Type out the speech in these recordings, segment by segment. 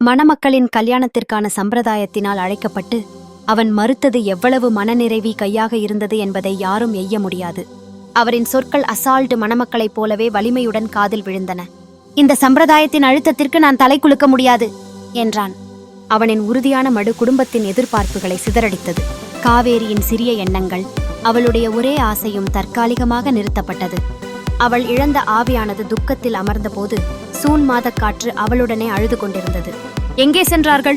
மணமக்களின் கல்யாணத்திற்கான சம்பிரதாயத்தினால் அழைக்கப்பட்டு அவன் மறுத்தது எவ்வளவு மனநிறைவி கையாக இருந்தது என்பதை யாரும் எய்ய முடியாது. அவரின் சொற்கள் அசால்ட் மணமக்களைப் போலவே வலிமையுடன் காதில் விழுந்தன. இந்த சம்பிரதாயத்தின் அழுத்தத்திற்கு நான் தலை குலுக்க முடியாது என்றான். அவனின் உறுதியான மடு குடும்பத்தின் எதிர்பார்ப்புகளை சிதறடித்தது. காவேரியின் சிறிய எண்ணங்கள் அவளுடைய ஒரே ஆசையும் தற்காலிகமாக நிறுத்தப்பட்டது. அவள் இழந்த ஆவியானது துக்கத்தில் அமர்ந்தபோது சூன் மாதக் காற்று அவளுடனே அழுது கொண்டிருந்தது. எங்கே சென்றார்கள்?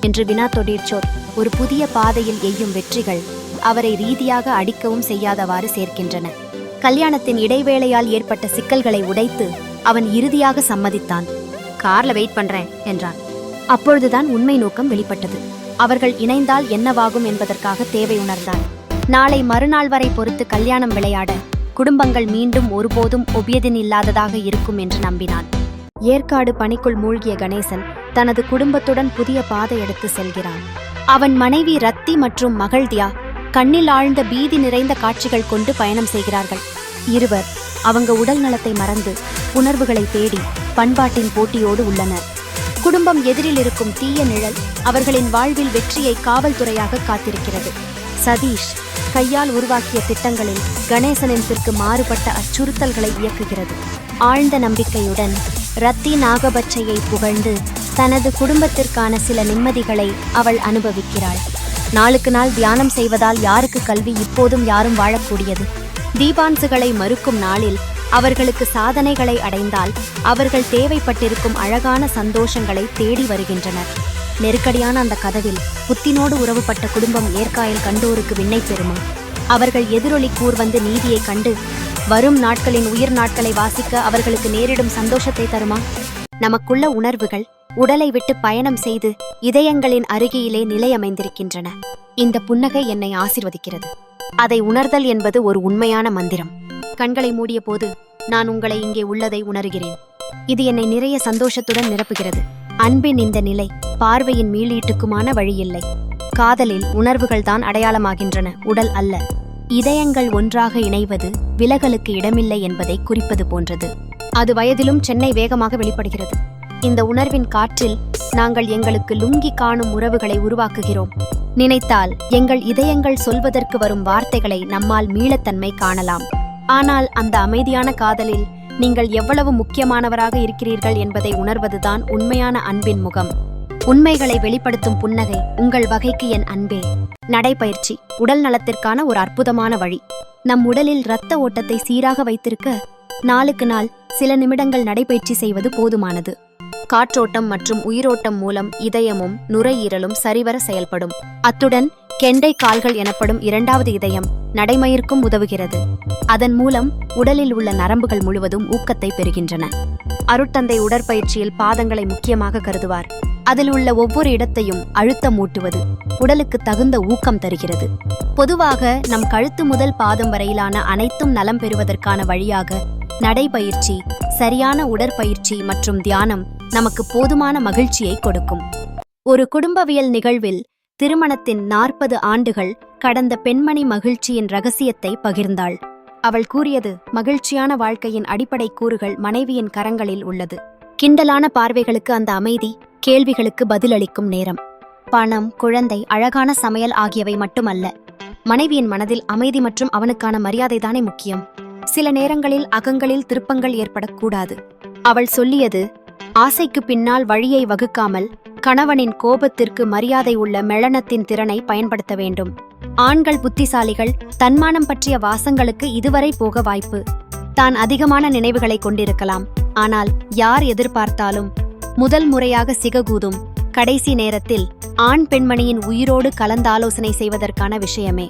என்று வினா தொடிர்ச்சோர் ஒரு புதிய பாதையில் எய்யும் வெற்றிகள் அவரை ரீதியாக அடிக்கவும் செய்யாதவாறு சேர்க்கின்றன. கல்யாணத்தின் இடைவேளையால் ஏற்பட்ட சிக்கல்களை உடைத்து அவன் இறுதியாக சம்மதித்தான். கார்ல வெயிட் பண்றேன் என்றான். அப்பொழுதுதான் உண்மை நோக்கம் வெளிப்பட்டது. அவர்கள் இணைந்தால் என்னவாகும் என்பதற்காக தேவை உணர்ந்தான். நாளை மறுநாள் வரை பொறுத்து கல்யாணம் விளையாட குடும்பங்கள் மீண்டும் ஒருபோதும் ஒபியதின் இல்லாததாக இருக்கும் என்று நம்பினான். ஏற்காடு பணிக்குள் மூழ்கிய கணேசன் தனது குடும்பத்துடன் புதிய பாதை எடுத்து செல்கிறான். அவன் மனைவி ரத்தி மற்றும் மகள் தியா கண்ணில் ஆழ்ந்த பீதி நிறைந்த காட்சிகள் கொண்டு பயணம் செய்கிறார்கள். இருவர் அவங்க உடல் நலத்தை மறந்து உணர்வுகளை தேடி பண்பாட்டின் போட்டியோடு உள்ளனர். குடும்பம் எதிரில் இருக்கும் தீய நிழல் அவர்களின் வாழ்வில் வெற்றியை காவல்துறையாக காத்திருக்கிறது. சதீஷ் கையால் உருவாக்கிய திட்டங்களில் கணேசனிற்கு மாறுபட்ட அச்சுறுத்தல்களை இயக்குகிறது. ஆழ்ந்த நம்பிக்கையுடன் ரத்தி நாகபட்சையை புகழ்ந்து தனது குடும்பத்திற்கான சில நிம்மதிகளை அவள் அனுபவிக்கிறாள். நாளுக்கு நாள் தியானம் செய்வதால் யாருக்கு கல்வி இப்போதும் யாரும் வாழக்கூடியது? தீபான்சுகளை மறுக்கும் நாளில் அவர்களுக்கு சாதனைகளை அடைந்தால் அவர்கள் தேவைப்பட்டிருக்கும் அழகான சந்தோஷங்களை தேடி வருகின்றனர். நெருக்கடியான அந்த கதவில் புத்தினோடு உறவுபட்ட குடும்பம் ஏற்காயில் கண்டோருக்கு விண்ணை பெறுமா? அவர்கள் எதிரொலி கூர்வந்து நீதியை கண்டு வரும் நாட்களின் உயிர் நாட்களை வாசிக்க அவர்களுக்கு நேரிடும் சந்தோஷத்தை தருமா? நமக்குள்ள உணர்வுகள் உடலை விட்டு பயணம் செய்து இதயங்களின் அருகிலே நிலையமைந்திருக்கின்றன. இந்த புன்னகை என்னை ஆசிர்வதிக்கிறது. அதை உணர்தல் என்பது ஒரு உண்மையான மந்திரம். கண்களை மூடிய போது நான் உங்களை இங்கே உள்ளதை உணர்கிறேன். இது என்னை நிறைய சந்தோஷத்துடன் நிரப்புகிறது. அன்பின் இந்த நிலை பார்வையின் மீளீட்டுக்குமான வழியில்லை. காதலில் உணர்வுகள் தான் அடையாளமாகின்றன உடல் அல்ல. இதயங்கள் ஒன்றாக இணைவது விலகலுக்கு இடமில்லை என்பதை குறிப்பது போன்றது. அது வயதிலும் சென்னை வேகமாக வெளிப்படுகிறது. இந்த உணர்வின் காற்றில் நாங்கள் எங்களுக்கு லுங்கி காணும் உறவுகளை உருவாக்குகிறோம். நினைத்தால் எங்கள் இதயங்கள் சொல்வதற்கு வரும் வார்த்தைகளை நம்மால் மீளத்தன்மை காணலாம். ஆனால் அந்த அமைதியான காதலில் நீங்கள் எவ்வளவு முக்கியமானவராக இருக்கிறீர்கள் என்பதை உணர்வதுதான் உண்மையான அன்பின் முகம். உண்மைகளை வெளிப்படுத்தும் புன்னகை உங்கள் வகைக்கு என் அன்பே. நடைபயிற்சி உடல் நலத்திற்கான ஒரு அற்புதமான வழி. நம் உடலில் இரத்த ஓட்டத்தை சீராக வைத்திருக்க நாளுக்கு நாள் சில நிமிடங்கள் நடைபயிற்சி செய்வது போதுமானது. காற்றோட்டம் மற்றும் உயிரோட்டம் மூலம் இதயமும் நுரையீரலும் சரிவர செயல்படும். அத்துடன் கெண்டை கால்கள் எனப்படும் இரண்டாவது இதயம் நடைமயிர்க்கும் உதவுகிறது. அதன் மூலம் உடலில் உள்ள நரம்புகள் முழுவதும் ஊக்கத்தை பெறுகின்றன. அருட்டந்தை உடற்பயிற்சியில் பாதங்களை முக்கியமாக கருதுவார். அதில் உள்ள ஒவ்வொரு இடத்தையும் அழுத்தம் ஊட்டுவது உடலுக்கு தகுந்த ஊக்கம் தருகிறது. பொதுவாக நம் கழுத்து முதல் பாதம் வரையிலான அனைத்தும் நலம் பெறுவதற்கான வழியாக நடைபயிற்சி சரியான உடற்பயிற்சி மற்றும் தியானம் நமக்கு போதுமான மகிழ்ச்சியை கொடுக்கும். ஒரு குடும்பவியல் நிகழ்வில் திருமணத்தின் நாற்பது ஆண்டுகள் கடந்த பெண்மணி மகிழ்ச்சியின் ரகசியத்தை பகிர்ந்தாள். அவள் கூறியது மகிழ்ச்சியான வாழ்க்கையின் அடிப்படை கூறுகள் மனைவியின் கரங்களில் உள்ளது. கிண்டலான பார்வைகளுக்கு அந்த அமைதி கேள்விகளுக்கு பதிலளிக்கும் நேரம். பணம் குழந்தை அழகான சமையல் ஆகியவை மட்டுமல்ல. மனைவியின் மனதில் அமைதி மற்றும் அவனுக்கான மரியாதைதானே முக்கியம். சில நேரங்களில் அகங்களில் திருப்பங்கள் ஏற்படக்கூடாது. அவள் சொல்லியது ஆசைக்கு பின்னால் வழியை வகுக்காமல் கணவனின் கோபத்திற்கு மரியாதை உள்ள மெளனத்தின் திறனை பயன்படுத்த வேண்டும். ஆண்கள் புத்திசாலிகள் தன்மானம் பற்றிய வாசங்களுக்கு இதுவரை போக வாய்ப்பு. தான் அதிகமான நினைவுகளை கொண்டிருக்கலாம். ஆனால் யார் எதிர்பார்த்தாலும் முதல் முறையாக சிககூதும். கடைசி நேரத்தில் ஆண் பெண்மணியின் உயிரோடு கலந்தாலோசனை செய்வதற்கான விஷயமே.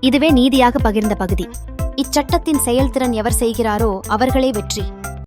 இதுவே நீதியாக பகிர்ந்த பகுதி. இச்சட்டத்தின் செயல்திறன் எவர் செய்கிறாரோ அவர்களே வெற்றி.